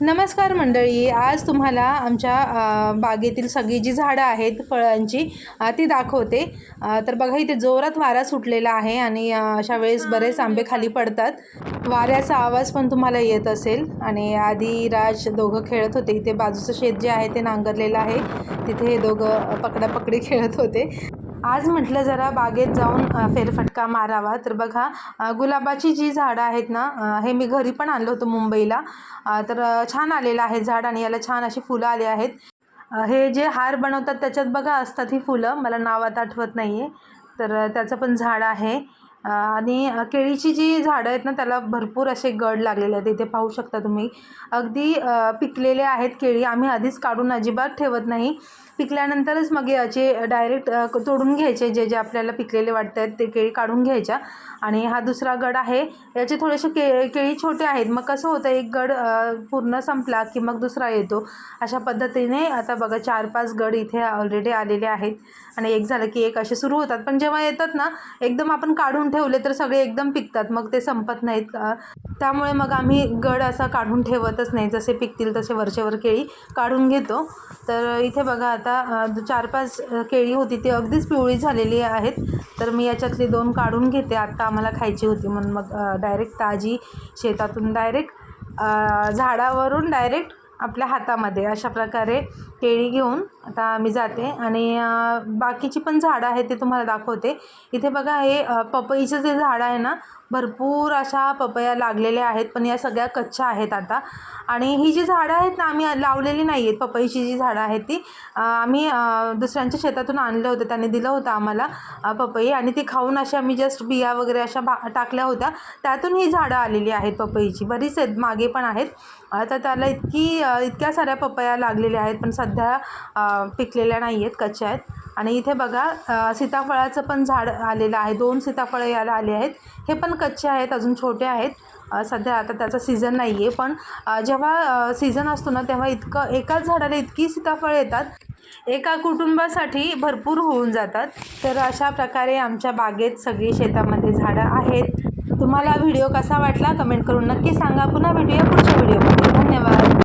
नमस्कार मंडळी आज तुम्हाला आमच्या बागेतील सगळी जी झाडं आहेत फळांची ती दाखवते. तर बघा इथे जोरात वारा सुटलेला आहे आणि अशा वेळेस बरेच आंबे खाली पडतात. वाऱ्याचा आवाज पण तुम्हाला येत असेल आणि आधी राज दोघं खेळत होते. इथे बाजूचं शेत जे आहे ते नांगरलेलं आहे. तिथे हे दोघं पकडापकडी खेळत होते. आज म्हटलं जरा बागेत जाऊन फेरफटका मारावा. तर बघा गुलाबाची जी झाडं आहेत ना हे मी घरी पण आणलं होतं मुंबईला. तर छान आलेलं आहे झाड आणि याला छान अशी फुलं आली आहेत. हे जे हार बनवतात त्याच्यात बघा असतात ही फुलं. मला नाव आता आठवत नाही आहे तर त्याचं पण झाड आहे. आणि केळीची जी झाडं आहेत ना त्याला भरपूर असे गड लागलेले आहेत. इथे पाहू शकता तुम्ही. अगदी पिकलेले आहेत केळी. आम्ही आधीच काढून अजिबात ठेवत नाही. पिकल्यानंतरच मग याचे डायरेक्ट तोडून घ्यायचे. जे जे आपल्याला पिकलेले वाटत आहेत ते केळी काढून घ्यायच्या. आणि हा दुसरा गड आहे. याचे थोडेसे के केळी छोटे आहेत. मग कसं होतं एक गड पूर्ण संपला की मग दुसरा येतो. अशा पद्धतीने आता बघा चार पाच गड इथे ऑलरेडी आलेले आहेत. आणि एक झालं की एक असे सुरू होतात. पण जेव्हा येतात ना एकदम आपण काढून ठेवले तर सगळे एकदम पिकतात मग ते संपत नाहीत त्यामुळे मग आम्ही गड असा काढून ठेवतच नाही जसे पिकतील तसे वरचेवर केळी काढून घेतो. तर इथे बघा आता चार पाच केळी होती ती अगदीच पिवळी झालेली आहेत. तर मी याच्यातली दोन काढून घेते. आत्ता आम्हाला खायची होती म्हणून मग डायरेक्ट ताजी शेतातून डायरेक्ट झाडावरून डायरेक्ट आपल्या हातामध्ये. अशा प्रकारे केळी घेऊन आता मी जाते. आणि बाकीची पण झाडं आहेत ते तुम्हाला दाखवते. इथे बघा हे पपईचं जे झाड आहे ना भरपूर अशा पपया लागलेल्या आहेत. पण या सगळ्या कच्च्या आहेत आता. आणि ही जी झाडं आहेत ना आम्ही लावलेली नाही आहेत. पपईची जी झाडं आहेत ती आम्ही दुसऱ्यांच्या शेतातून आणलं होतं. त्यांनी दिलं होतं आम्हाला पपई. आणि ती खाऊन अशा आम्ही जस्ट बिया वगैरे अशा भा टाकल्या होत्या. त्यातून ही झाडं आलेली आहेत पपईची. बरीच आहेत मागे पण आहेत. आता तर त्याला इतकी इतक्या साऱ्या पपया लागलेल्या आहेत. पण सध्या सध्या पिकलेल्या नाही आहेत कच्च्या आहेत. आणि इथे बघा सीताफळाचं पण झाड आलेलं आहे. दोन सीताफळं याला आले आहेत. हे पण कच्चे आहेत अजून छोटे आहेत. सध्या आता त्याचा सीझन नाही आहे पण जेव्हा सीझन असतो ना तेव्हा इतकं एकाच झाडाला इतकी सीताफळं येतात. एका कुटुंबासाठी भरपूर होऊन जातात. तर अशा प्रकारे आमच्या बागेत सगळी शेतामध्ये झाडं आहेत. तुम्हाला व्हिडिओ कसा वाटला? कमेंट करून नक्की सांगा. पुन्हा भेटूया पुढच्या व्हिडिओमध्ये. धन्यवाद.